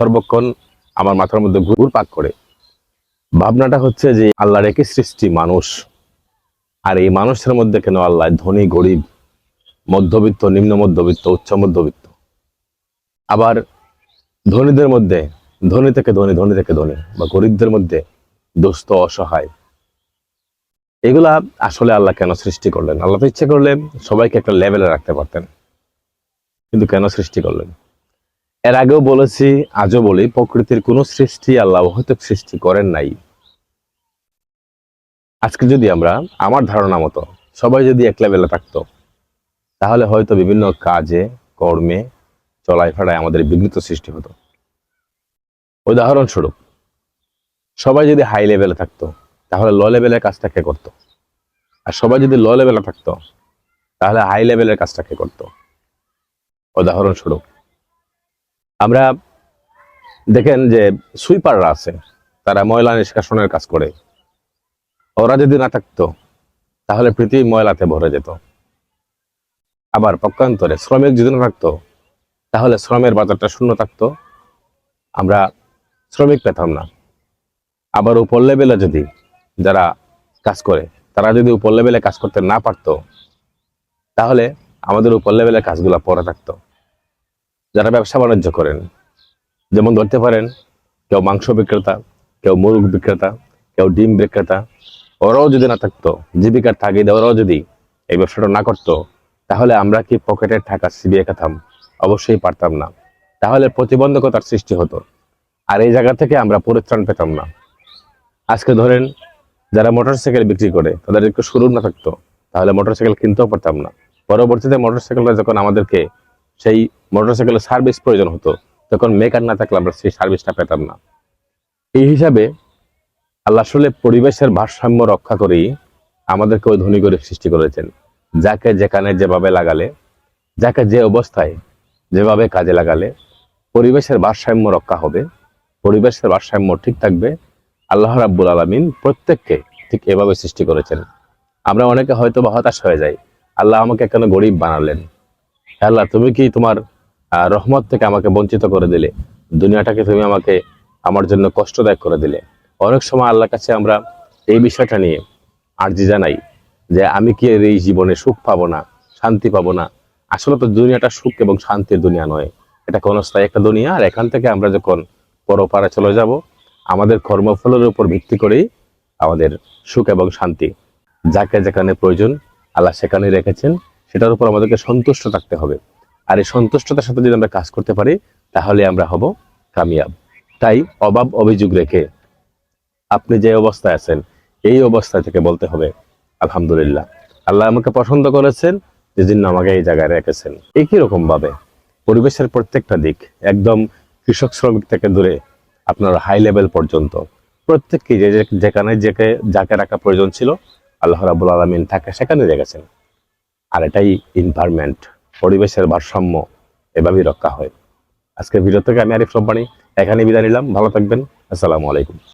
সর্বক্ষণ আমার মাথার মধ্যে ঘুর পাক করে। ভাবনাটা হচ্ছে যে আল্লাহর একই সৃষ্টি মানুষ। আর এই মানুষের মধ্যে কেন আল্লাহ ধনী, গরিব, মধ্যবিত্ত, নিম্ন মধ্যবিত্ত, উচ্চ মধ্যবিত্ত? আবার ধনীদের মধ্যে, ধনী থেকে ধনী ধনী থেকে ধনী, বা গরিবদের মধ্যে দুস্থ, অসহায়, এগুলা আসলে আল্লাহ কেন সৃষ্টি করলেন? আল্লাহ তো ইচ্ছে করলেন সবাইকে একটা লেভেলে রাখতে পারতেন। কিন্তু কেন সৃষ্টি করলেন? এর আগেও বলেছি, আজও বলি, প্রকৃতির কোন সৃষ্টি আল্লাহ হয়তো সৃষ্টি করেন নাই। আজকে যদি আমরা আমার ধারণা মতো সবাই যদি এক লেভেলে থাকতো, তাহলে হয়তো বিভিন্ন কাজে, কর্মে চলায় ফেরায় আমাদের বিঘ্নিত সৃষ্টি হতো। উদাহরণস্বরূপ, সবাই যদি হাই লেভেলে থাকতো, তাহলে লো লেভেলের কাজটা কে করতো? আর সবাই যদি লো লেভেলে থাকতো, তাহলে হাই লেভেলের কাজটা কে করতো? উদাহরণস্বরূপ আমরা দেখেন যে সুইপাররা আছে, তারা ময়লা নিষ্কাশনের কাজ করে। ওরা যদি না থাকতো, তাহলে পৃথিবী ময়লাতে ভরে যেত। আবার পক্ষান্তরে শ্রমিক যদি না থাকতো, তাহলে শ্রমের বাজারটা শূন্য থাকতো। আমরা শ্রমিক পেতাম না। আবার উপর লেভেলে যদি যারা কাজ করে, তারা যদি উপর লেভেলে কাজ করতে না পারতো, তাহলে আমাদের উপর লেভেলের কাজগুলো পরে থাকতো। যারা ব্যবসা বাণিজ্য করেন, যেমন ধরতে পারেন, কেউ মাংস বিক্রেতা, কেউ মুরগ বিক্রেতা, কেউ ডিম বিক্রেতা, ওরাও যদি না থাকতো, জীবিকার তাগিদে ওরাও যদি এই ব্যবসাটা না করতো, তাহলে আমরা কি পকেটের টাকা সিবিয়ে খেতাম? অবশ্যই পারতাম না। তাহলে প্রতিবন্ধকতার সৃষ্টি হতো। আর এই জায়গা থেকে আমরা পরিত্রাণ পেতাম না। আজকে ধরেন, যারা মোটরসাইকেল বিক্রি করে, তাদের একটু শুরু না থাকতো, তাহলে মোটরসাইকেল কিনতেও পারতাম না। পরবর্তীতে মোটরসাইকেলটা যখন আমাদেরকে সেই মোটরসাইকেলের সার্ভিস প্রয়োজন হতো, তখন মেকার না থাকলে আমরা সেই সার্ভিসটা পেতাম না। এই হিসাবে আল্লাহ আসলে পরিবেশের ভারসাম্য রক্ষা করেই আমাদেরকে ওই ধনী করে সৃষ্টি করেছেন। যাকে যেখানে যেভাবে লাগালে, যাকে যে অবস্থায় যেভাবে কাজে লাগালে পরিবেশের ভারসাম্য রক্ষা হবে, পরিবেশের ভারসাম্য ঠিক থাকবে। আল্লাহ রাব্বুল আলমিন প্রত্যেককে ঠিক এভাবে সৃষ্টি করেছেন। আমরা অনেকে হয়তো বা হতাশ হয়ে যাই, আল্লাহ আমাকে কেন গরিব বানালেন? আল্লাহ, তুমি কি তোমার রহমত থেকে আমাকে বঞ্চিত করে দিলে? দুনিয়াটাকে তুমি আমাকে আমার জন্য কষ্টদায়ক করে দিলে। অনেক সময় আল্লাহর কাছে আমরা এই বিষয়টা নিয়ে আর্জি জানাই যে আমি কি এই জীবনে সুখ পাবো না, শান্তি পাবো না? আসলে তো দুনিয়াটা সুখ এবং শান্তির দুনিয়া নয়। এটা ক্ষণস্থায়ী একটা দুনিয়া, আর এখান থেকে আমরা যখন পরপারে চলে যাব, আমাদের কর্মফলের উপর ভিত্তি করেই আমাদের সুখ এবং শান্তি যাকে যেখানে প্রয়োজন, আল্লাহ সেখানে রেখেছেন। সেটার উপর আমাদেরকে সন্তুষ্ট থাকতে হবে। আর এই সন্তুষ্টতার সাথে যদি আমরা কাজ করতে পারি, তাহলে আমরা হব কামিয়াব। তাই অভাব অভিযোগ রেখে আপনি যে অবস্থায় আছেন, এই অবস্থা থেকে বলতে হবে, আলহামদুলিল্লাহ। আল্লাহ আমাকে পছন্দ করেছেন যে আমাকে এই জায়গায় রেখেছেন। একই রকম ভাবে পরিবেশের প্রত্যেকটা দিক, একদম কৃষক শ্রমিক থেকে দূরে, আপনার হাই লেভেল পর্যন্ত। প্রত্যেককে যেখানে যেকে যাকে রাখা প্রয়োজন ছিল, আল্লাহ রাবুল আলমিন তাকে সেখানে রেখেছেন। আর এটাই ইনভারমেন্ট পরিবেশের ভারসাম্য এভাবেই রক্ষা হয়। আজকের ভিডিও থেকে আমি আরিফ রব্বানি এখানে বিদায় নিলাম। ভালো থাকবেন। আসসালামু আলাইকুম।